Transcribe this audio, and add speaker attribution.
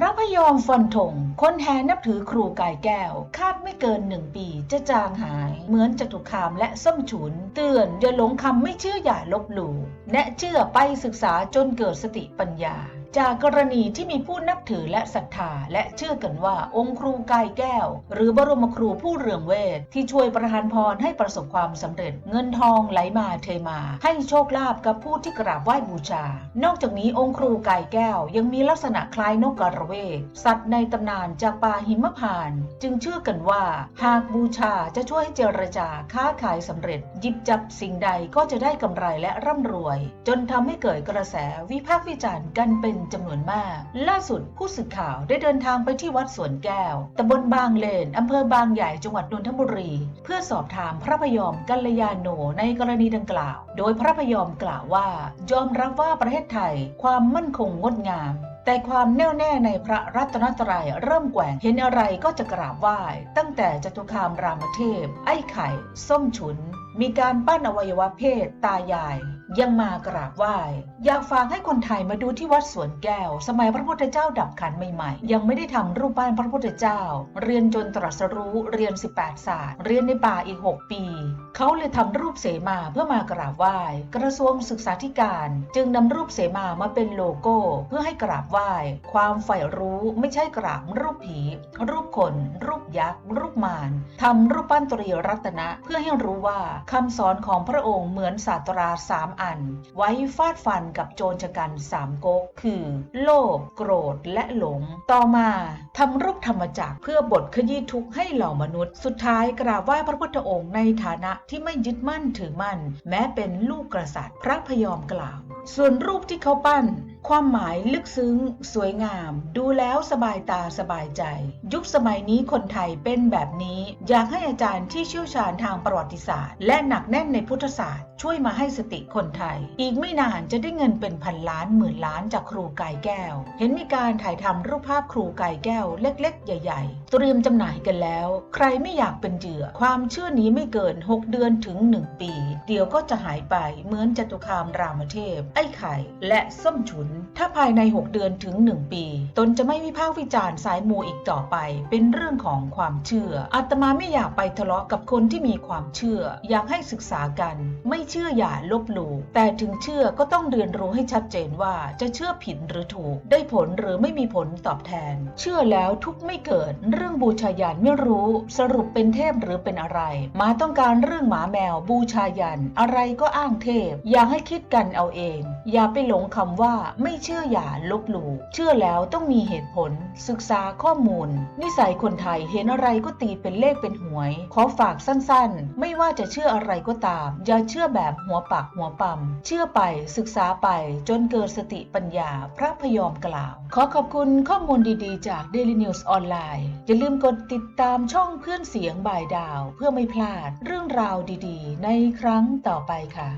Speaker 1: พระพยอมฟันธงคนแห่นับถือครูกายแก้ว คาดไม่เกินหนึ่งปีจะจางหาย เหมือนจตุคามและส้มฉุน เตือนอย่าหลงคำไม่เชื่ออย่าลบหลู่แนะเชื่อไปศึกษาจนเกิดสติปัญญา จากกรณีที่มีผู้นับถือและศรัทธาและเชื่อกันว่าองค์ครูกายแก้ว หรือบรมครูผู้เรืองเวทที่ช่วยประทานพรให้ประสบความสำเร็จ เงินทองไหลมาเทมา ให้โชคลาภกับผู้ที่กราบไหว้บูชา นอกจากนี้องค์ครูกายแก้วยังมีลักษณะคล้ายนกกระเวกสัตว์ในตำนานจากป่าหิมพานต์จึงเชื่อกันว่า หากบูชาจะช่วยให้เจรจาค้าขายสำเร็จ หยิบจับสิ่งใดก็จะได้กำไรและร่ำรวย จนทำให้เกิดกระแสวิพากษ์วิจารณ์กันเป็นจำนวนมาก ล่าสุดผู้สื่อข่าวได้เดินทางไปที่วัดสวนแก้วตำบลบางเลนอำเภอบางใหญ่จังหวัดนนทบุรี เพื่อสอบถามพระพยอมกัลยาโนในกรณีดังกล่าว โดยพระพยอมกล่าวว่า ยอมรับว่าประเทศไทยความมั่นคงงดงามแต่ความแน่วแน่ในพระรัตนตรัยเริ่มแกว่งเห็นอะไรก็จะกราบไหว้ ตั้งแต่จตุคามรามเทพ ไอ้ไข่ ส้มฉุน มีการปั้นอวัยวะเพศ ตายาย ยังมากราบไหว้ อยากฝากให้คนไทยมาดูที่วัดสวนแก้ว สมัยพระพุทธเจ้าดับขันใหม่ๆ ยังไม่ได้ทำรูปปั้นพระพุทธเจ้า เรียนจนตรัสรู้เรียน 18 ศาสตร์ เรียนในป่าอีก 6 ปี เขาเลยทำรูปเสมาเพื่อมากราบไหว้ กระทรวงศึกษาธิการ จึงนำรูปเสมามาเป็นโลโก้ เพื่อให้กราบไหว้ ความใฝ่รู้ไม่ใช่กราบรูปผี รูปคน รูปยักษ์ รูปมารทำรูปปั้นตรีรัตนะ เพื่อให้รู้ว่าคำสอนของพระองค์เหมือนศาสตราสามอัน ไว้ฟาดฟันกับโจรชะกันสามก๊กคือ โลภโกรธและหลง ต่อมาทำรูปธรรมจักรเพื่อบทขยี้ทุกข์ให้เหล่ามนุษย์ สุดท้ายกราบไหว้พระพุทธองค์ในฐานะที่ไม่ยึดมั่นถือมั่น แม้เป็นลูกกษัตริย์ พระพยอมกล่าว ส่วนรูปที่เขาปั้น ความหมายลึกซึ้ง สวยงาม ดูแล้วสบายตาสบายใจ ยุคสมัยนี้คนไทยเป็นแบบนี้ อยากให้อาจารย์ที่เชี่ยวชาญทางประวัติศาสตร์ และหนักแน่นในพุทธศาสตร์ ช่วยมาให้สติคนไทย อีกไม่นานจะได้เงินเป็นพันล้านหมื่นล้านจากครูกายแก้ว เห็นมีการถ่ายทำรูปภาพครูกายแก้วเล็ก ๆ ใหญ่ ๆ เตรียมจำหน่ายกันแล้ว ใครไม่อยากเป็นเหยื่อ ความเชื่อนี้ไม่เกิน 6 เดือนถึง 1 ปี เดี๋ยวก็จะหายไปเหมือนจตุคามรามเทพ ไอ้ไข่ และส้มฉุนถ้าภายใน 6 เดือนถึง 1 ปี ตนจะไม่วิพากษ์วิจารณ์สายมูอีกต่อไป เป็นเรื่องของความเชื่อ อาตมาไม่อยากไปทะเลาะกับคนที่มีความเชื่อ อยากให้ศึกษากัน ไม่เชื่ออย่าลบหลู่ แต่ถึงเชื่อก็ต้องเรียนรู้ให้ชัดเจนว่าจะเชื่อผิดหรือถูก ได้ผลหรือไม่มีผลตอบแทน เชื่อแล้วทุกไม่เกิด เรื่องบูชายันไม่รู้ สรุปเป็นเทพหรือเป็นอะไร มาต้องการเรื่องหมาแมวบูชายัน อะไรก็อ้างเทพ อย่าให้คิดกันเอาเอง อย่าไปหลงคำว่าไมไม่เชื่ออย่าลบหลู่เชื่อแล้วต้องมีเหตุผล ศึกษาข้อมูล นิสัยคนไทยเห็นอะไรก็ตีเป็นเลขเป็นหวย ขอฝากสั้นๆ ไม่ว่าจะเชื่ออะไรก็ตาม อย่าเชื่อแบบหัวปักหัวปั๊มเชื่อไปศึกษาไปจนเกิดสติปัญญาพระพยอมกล่าว ขอขอบคุณข้อมูลดีๆ จาก Daily News ออนไลน์อย่าลืมกดติดตามช่องเพื่อนเสียงบ่ายดาว เพื่อไม่พลาดเรื่องราวดีๆ ในครั้งต่อไปค่ะ